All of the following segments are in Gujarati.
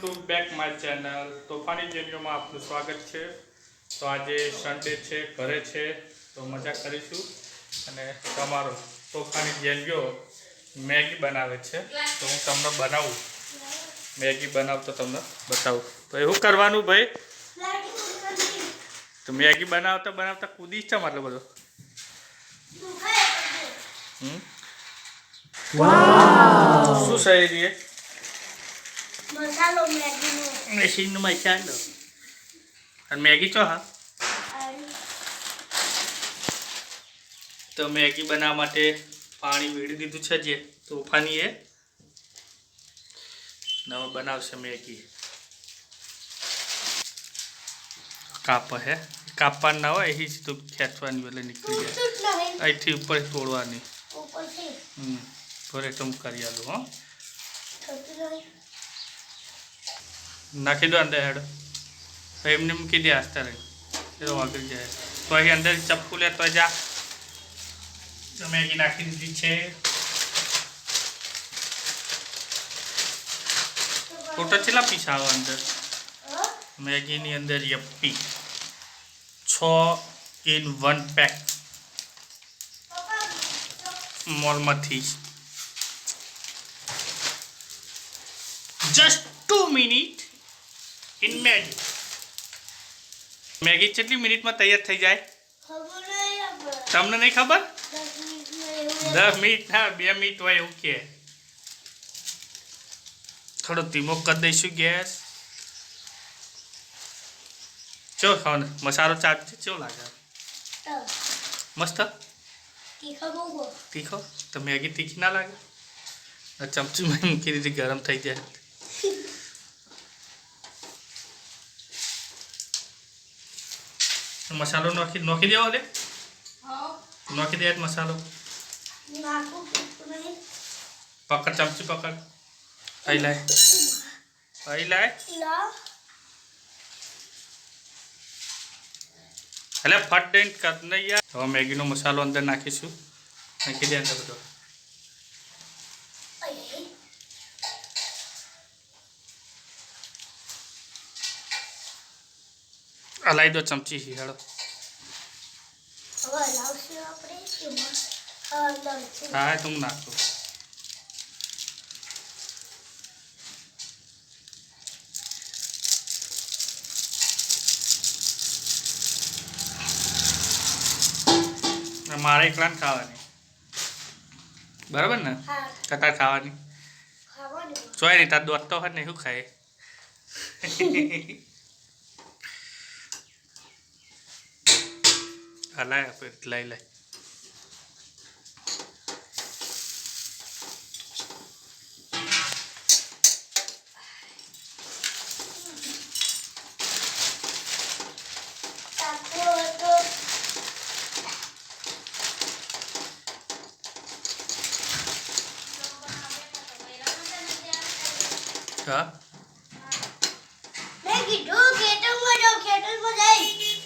ટુ બેક માય ચેનલ તોફાની જેનીઓમાં આપનું સ્વાગત છે. તો આજે સન્ડે છે ઘરે છે તો મજા કરીશું. અને તમારો તોફાની જેનીઓ મેગી બનાવે છે. તો હું તમને બનાવું. મેગી બનાવતો તમને બતાવું. તો એવું કરવાનું ભાઈ? તો મેગી બનાવતા બનાવતા કૂદી છે મતલબ બધો? શું સહી રહીએ મસાલો મેગીનો મશીનનો મસાલો અને મેગી ચો હા તો મેગી બનાવવા માટે પાણી વેડી દીધું છે જે તોફાની એ નવો બનાવશે મેગી કાપ હે કાપવાનું ના હોય અહીં સીધું ખેંચવાની એટલે નીકળી જાય તૂટતું જ નહીં અહીંથી ઉપર તોડવાની ઉપરથી હમ ભરે તો હું કરી આલું હો થતું નહીં નાખી દો અંદર હેડ તો એમને મૂકી દે આસ્તા રહી એ તો વાગી જાય તો અહીં અંદર ચપ્પુ લે તો જા તો મેગી નાખી દીધી છે ટોટલ કેટલા પીસ આવે અંદર હા? મેગીની અંદર યપ્પી છ in one pack મોલમાંથી just two minute in Maggi Maggi કેટલી મિનિટમાં તૈયાર થઈ જાય ખબર નહીં આપણે. તમને નહીં ખબર દસ મિનિટમાં એવું દસ મિનિટ ના બે મિનિટ હોય એવું કે થોડો ધીમો કરી દઈશું ગેસ ચો ખાવાનું મસાલો ચાટ છે કેવો લાગે તો મસ્ત તીખા બહુ બહુ. તીખો તો મેગી તીખી ના લાગે આ ચમચીમાં મૂકી દીધી ગરમ થઈ જાય મસાલો નાખી નાખી દેવો લે નાખી દે મસાલો નાખું તૂટતું નહીં. પકડ ચમચી પકડ અહીં લાય અહીં લાય લા. એટલે ફટ દઈને કર નહીં યાર હવે મેગીનો મસાલો અંદર નાખીશું નાખી દે અંદર બધો હલાવી દો ચમચી હેડો. આપણે એમાં. હા, તું નાખો. મારે એકલા ખાવાની. બરાબર ને? કટા ખાવાની. ખાવાનું. નહીં તાર દોત હોય ને શું ખાય? હલાય આપે લઈ લે તાકો હતો. હા મેં કીધું ખેતરમાં જાઓ, ખેતરમાં જઈશ.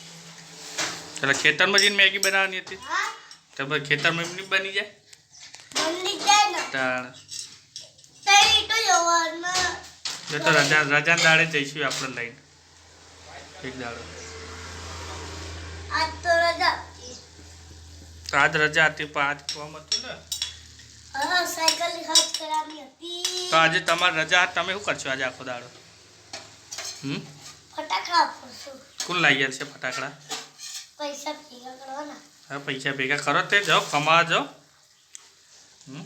એટલે ખેતરમાં જઈને મેગી બનાવવાની હતી હા, તો પછી ખેતરમાં એમની બની જાય બની જાય ને. તાણ તઈ તો જવાનું. જો તો રજા રજા દાડે જઈશું આપણે લઈને એક દાડો આજ તો રજા હતી. તો આજ રજા હતી પણ આજ કામ હતું ને હા, સાયકલની ખર્ચ કરાવવાની હતી. તો આજે તમારી રજા તમે શું કરશો આજે આખો દાડો હમ ફટાકડા ફોડશું. કોણ લાવી ગયા છે ફટાકડા પૈસા ભેગા કરવાના. હવે પૈસા ભેગા કરો તે જાઓ કમા જાઓ હમ.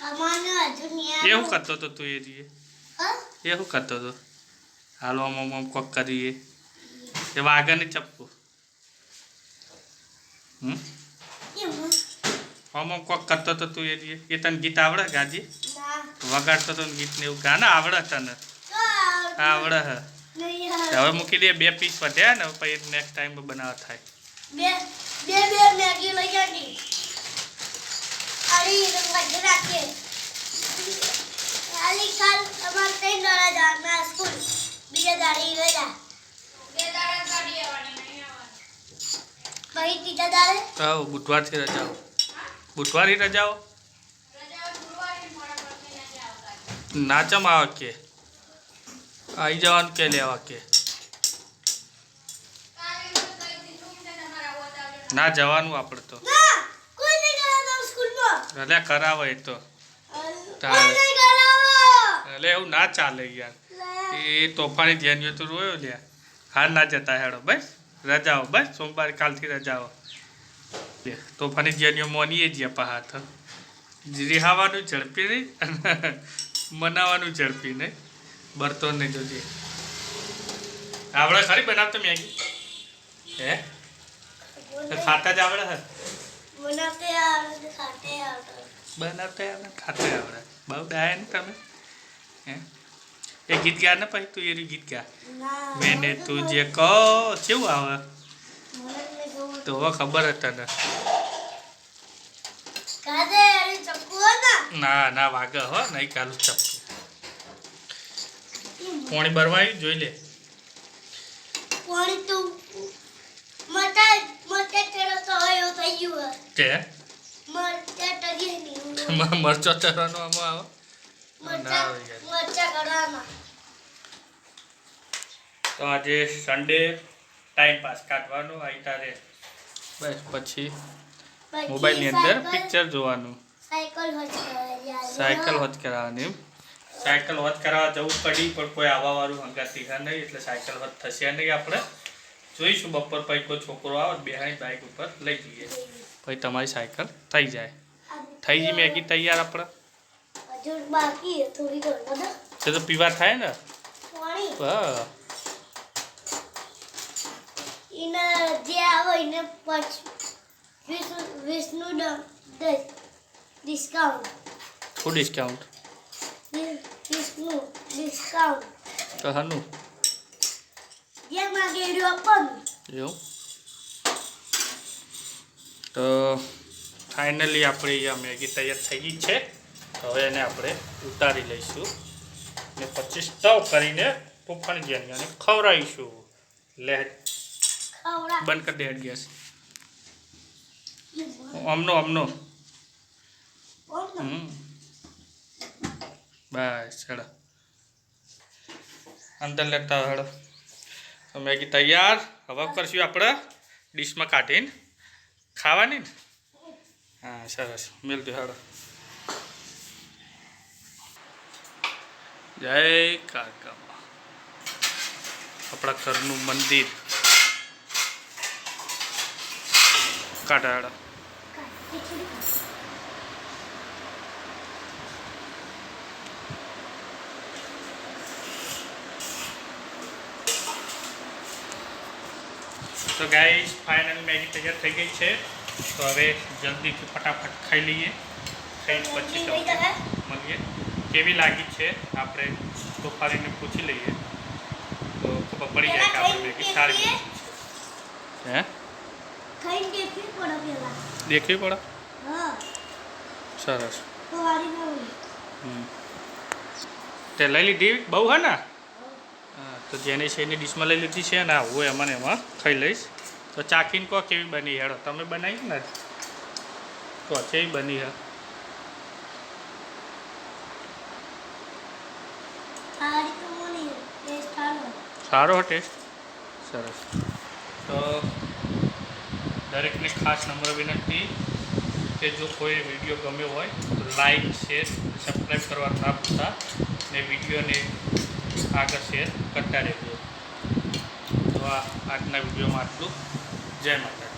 કમાવાનો હજુ નહીં એ શું આવ્યો. કરતો હતો તું એ રીએ. એવું કરતો હતો હાલો આમ આમ કોક કરીએ. એ વાગે નહીં ચપ્પુ. હમ. આમ આમ કોક કરતો હતો તું એ રીએ. એ તને ગીત આવડે ગાજી? વગાડતો હતો ગીત ને એવું ગાના આવડે તને? આવડે હે. હવે મૂકી દે બે પીસ વધ્યા ને પછી નેક્સ્ટ ટાઈમ બનાવવા થાય. બે બે બે મેગી લઈ જવાની. આલી રંગા રાખે આલી કાલ અમારે ત્રણ દાડા જવાના સ્કૂલ. બીજા દાડે નહીં રજા. ભાઈ ત્રીજા દાડે હા બુધવારથી રજાઓ. બુધવારની રજાઓ? નાચમ આવા કે. આવી જવાનું કે લેવા કે. ના જવાનું આપણે તો. ભલે કરાવે એ તો. એટલે એવું ના ચાલે યાર. એ તોફાની ધ્યાન તો રોયો લ્યા. હાર ના જતા હેડો બસ. રજાઓ બસ. સોમવારે કાલથી રજાઓ. તોફાની જેનીઓ મોનીએ જ પા હાથ. રિહાવાનું ઝડપી નહીં મનાવાનું ઝડપી નહીં. બરતો નહીં જોજે. આવડે ખરી બનાવતો મેગી? હે? ખાતા જ આવડે હે બનાવતે આવડે ખાતે આવડે. બનાવતા આવડે ખાતા આવડે. બહુ ડાયા ને તમે? હે? એ ગીત ગયા ને પછી? તું એ ગીત ગયા? મેને મેને તુજે કહો કેવું આવે. તો હવે ખબર હતા ને કાદે અરે ચક્કુ હતા ના? ના વાગે હો નહીં કાલું ચપકું પોણી બરવાયું જોઈ લે. પાણી એવું થઈ ગયો કે? મરચા ટરીએ નહીં મ- મરચો ચરવાનો આમાં આવો? મરચા ના. મરચા કરવામાં તો આજે સન્ડે ટાઈમ પાસ કાઢવાનો આવી તારે. બસ પછી મોબાઈલ મોબાઈલની અંદર પિક્ચર જોવાનું. સાયકલ હોજ કરાવી સાયકલ હોત કરાવવાની સાયકલ હોત કરાવવા જવું પડી પણ કોઈ આવવા વાળું હંગાતી હા નહીં એટલે સાયકલ હોત થશે નહીં આપણે. જોઈશું બપોર પછી કોઈ છોકરો આવે બેહાણી બાઇક ઉપર લઈ જઈએ. પછી તમારી સાયકલ થઈ જાય. થઈ ગઈ મેગી તૈયાર આપણે? હજુ બાકી છે થોડી ઘર બધા તે તો પીવા થાય ને? પાણી? હા. એને જે આવે એને પચ વીસ વીસનું ડ- દસ ડિસ્કાઉન્ટ શું ડિસ્કાઉન્ટ વીસ- વીસનું ડિસ્કાઉન્ટ તો હનું? જે માગે એનું આપવાનું એવું તો ફાઇનલી આપણે અહીંયા મેગી તૈયાર થઈ ગઈ છે. હવે એને આપણે ઉતારી લઈશું. ને પછી સ્ટવ કરીને તોફાની જેની ખવડાવીશું. લે. બંધ કરી દે ગેસ. અમનો અમનો. બસ હેડો. અંદર લેતા હેડો. તો મેગી તૈયાર. હવે કરશું આપણે? ડીશમાં કાઢીને ખાવાની ને? હા, સરસ. મિલતું હાડો. જય કાકામાં આપણા ઘરનું મંદિર. કાઢા તો ગાઈસ ફાઇનલ મેગી તૈયાર થઈ ગઈ છે. તો હવે જલ્દીથી ફટાફટ ખાઈ લઈએ. ખાઈને પછી તમને મળીએ. કેવી લાગી છે? આપણે તોફારીને પૂછી લઈએ. તો ખબર પડી જાય કે આપણે મેગી સારી હે? દેખવી પડે સરસ. તો લઈ લીધી? બહુ હે ને? તો જેને છે એની ડીશમાં લઈ લીધી છે ને હું એમાં એમાં ખાઈ લઈશ. તો ચાખીને કહો કેવી બની હેડો. તમે બનાવી ને? કહો કેવી બની હે સારો ટેસ્ટ સરસ. તો દરેકને ખાસ નંબર વિનંતી કે જો કોઈ વીડિયો ગમ્યો હોય તો લાઈક શેર સબસ્ક્રાઈબ કરવા ના ભૂલતા. ને વિડીયોને આગળ શેર કરતા રહેજો તો આ આજના વિડીયોમાં આટલું. જય માતા